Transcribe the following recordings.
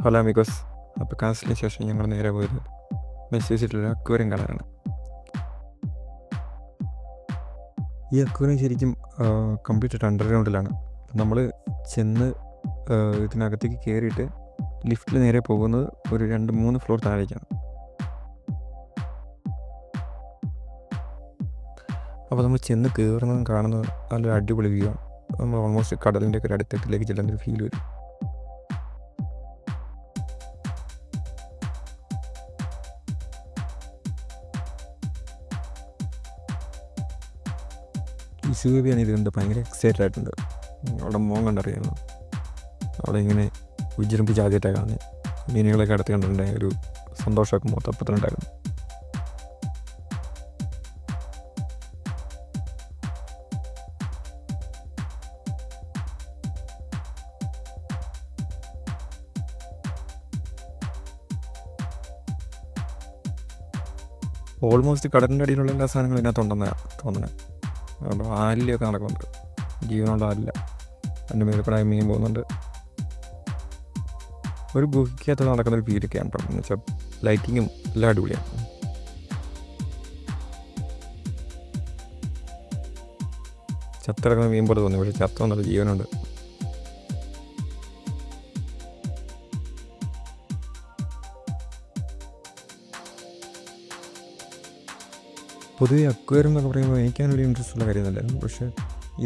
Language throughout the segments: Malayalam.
ഹലോ മിക്കോസ് അപ്പോൾ കാസിലിന് ശേഷം ഞങ്ങൾ നേരെ പോയത് മെസ്സേജിട്ടുള്ള അക്വേറിയം കളറാണ് ഈ അക്വേറിയം ശരിക്കും കംപ്ലീറ്റ് അണ്ടർഗ്രൗണ്ടിലാണ് നമ്മൾ ചെന്ന് ഇതിനകത്തേക്ക് കയറിയിട്ട് ലിഫ്റ്റിൽ നേരെ പോകുന്നത് ഒരു രണ്ട് മൂന്ന് ഫ്ലോർ താഴേക്കാണ് അപ്പോൾ നമ്മൾ ചെന്ന് കയറുന്നതും കാണുന്നതും നല്ലൊരു അടിപൊളി വ്യൂ ആണ് നമ്മൾ ഓൾമോസ്റ്റ് കടലിന്റെ ഒക്കെ ഒരു ചെല്ലുന്ന ചെല്ലുന്നൊരു ഫീൽ വരും സൂബിയാണ് ഇത് കണ്ട് ഭയങ്കര എക്സൈറ്റഡ് ആയിട്ടുണ്ട്. അവിടെ മോൻ കണ്ടറിയാമോ? അവിടെ ഇങ്ങനെ വിജൃംഭിച്ച് ആദ്യമായിട്ടാണ് കാണുന്നത് മീനുകളൊക്കെ അടുത്ത് കണ്ടിട്ടുണ്ടെങ്കിൽ ഒരു സന്തോഷമൊക്കെ മൊത്തപ്പത്തിലുണ്ടായിരുന്നു ഓൾമോസ്റ്റ് കടലിന്റെ അടിയിലുള്ള എല്ലാ സാധനങ്ങളും ഇതിനകത്തുണ്ടെന്നാണ് തോന്നുന്നത് അതുകൊണ്ട് ആലിലൊക്കെ നടക്കുന്നുണ്ട്. ജീവനുള്ള ആലില്ല അതിന്റെ മേലെ കൂടെ മീൻ പോകുന്നുണ്ട്. ഒരു ഗുഹയ്ക്കകത്ത് നടക്കുന്ന ഒരു ഫീലൊക്കെയാണ് കേട്ടോ. എന്ന് വെച്ചാൽ ലൈറ്റിങ്ങും എല്ലാം അടിപൊളിയാണ്. ചത്തിറക്കുന്ന മീൻ പോലെ തോന്നി. പക്ഷേ ചത്ത ജീവനുണ്ട്. പൊതുവെ അക്വേറിയം എന്നൊക്കെ പറയുമ്പോൾ എനിക്ക് അങ്ങനെ ഇൻട്രസ്റ്റ് ഉള്ള കാര്യമൊന്നുമില്ലായിരുന്നു. പക്ഷേ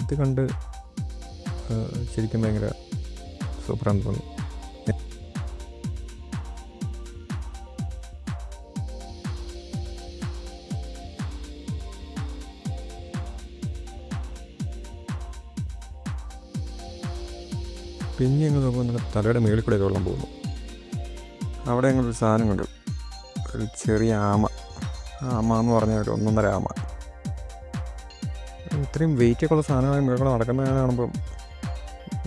ഇത് കണ്ട് ശരിക്കും ഭയങ്കര സൂപ്പറാന്ന് തോന്നി. പിന്നെ ഞങ്ങൾ നോക്കുമ്പോൾ നമ്മുടെ തലയുടെ മേളിൽ കൂടെ വെള്ളം പോകുന്നു. അവിടെ ഞങ്ങളൊരു സാധനം കണ്ടു ഒരു ചെറിയ ആമ. ആമ എന്ന് പറഞ്ഞ ഒരു ഒന്നൊന്നര അമ്മ. ഇത്രയും വെയിറ്റ് ഒക്കെ ഉള്ള സാധനമായി മൃഗങ്ങൾ നടക്കുന്നത് കാണുമ്പോൾ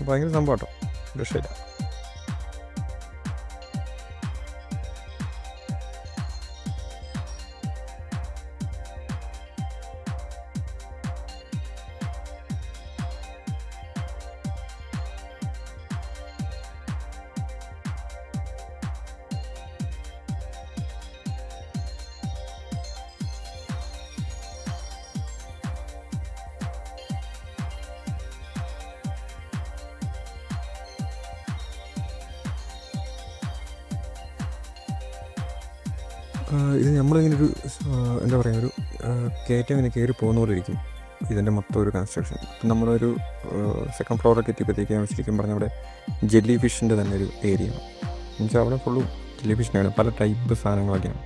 ഭയങ്കര സംഭവം കേട്ടോ രക്ഷയില്ല. ഇത് നമ്മളിങ്ങനെ ഒരു എന്താ പറയുക ഒരു കയറ്റം ഇങ്ങനെ കയറി പോകുന്ന പോലെ ഇരിക്കും. ഇതിന്റെ മൊത്തം ഒരു കൺസ്ട്രക്ഷൻ ഇപ്പം നമ്മളൊരു സെക്കൻഡ് ഫ്ലോറൊക്കെ എത്തിയപ്പോഴത്തേക്ക് ശരിക്കും പറഞ്ഞാൽ അവിടെ ജെല്ലി ഫിഷിന്റെ തന്നെ ഒരു ഏരിയ എന്നുവെച്ചാൽ അവിടെ ഫുള്ള് ജെല്ലി ഫിഷിനാണ് പല ടൈപ്പ് സാധനങ്ങളൊക്കെയാണ്.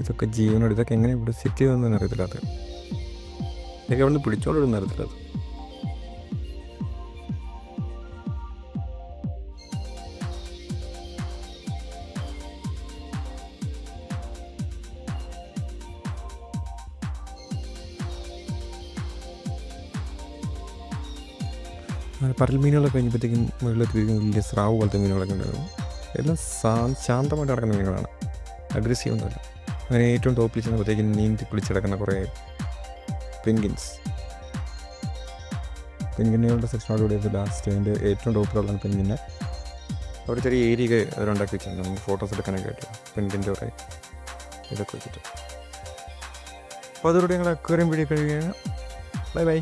ഇതൊക്കെ ജീവനോട് ഇതൊക്കെ എങ്ങനെ ഇവിടെ സെറ്റ് ചെയ്തെന്ന് അറിയത്തില്ല അത്. ഇതൊക്കെ അവിടെ നിന്ന് പിടിച്ചോണ്ടിരുന്ന അറിയത്തില്ല അത്. ആ, പരൽ മീനുകളൊക്കെ കഴിഞ്ഞപ്പോഴത്തേക്കും വെള്ളത്തിലിരിക്കുന്ന വലിയ സ്രാവ് പോലത്തെ മീനുകളൊക്കെ ഉണ്ടായിരുന്നു. എല്ലാം സാ ശാന്തമായിട്ട് നടക്കുന്ന മീനുകളാണ്. അഗ്രസീവ് ഒന്നുമില്ല അങ്ങനെ ഏറ്റവും ടോപ്പിൽ ചെന്നപ്പോഴത്തേക്കും നീന്തി കുളിച്ചിടക്കുന്ന കുറേ പെൻഗിൻസ്. പെൻഗിനുകളുടെ സെക്ഷനോട് കൂടി ലാസ്റ്റ് അതിന്റെ ഏറ്റവും ടോപ്പിലുള്ള പെൻഗിനെ അവിടെ ചെറിയ ഏരിയ അവരുണ്ടാക്കി വെച്ചിട്ടുണ്ട്. നമുക്ക് ഫോട്ടോസ് എടുക്കാനൊക്കെ ആയിട്ട്. പെൻഗിന്റെ കുറേ ഇതൊക്കെ വെച്ചിട്ട്. അപ്പോൾ അതോടെ ഞങ്ങൾ അക്വേറിയം വീഡിയോ കഴിയുകയാണ്. Bye bye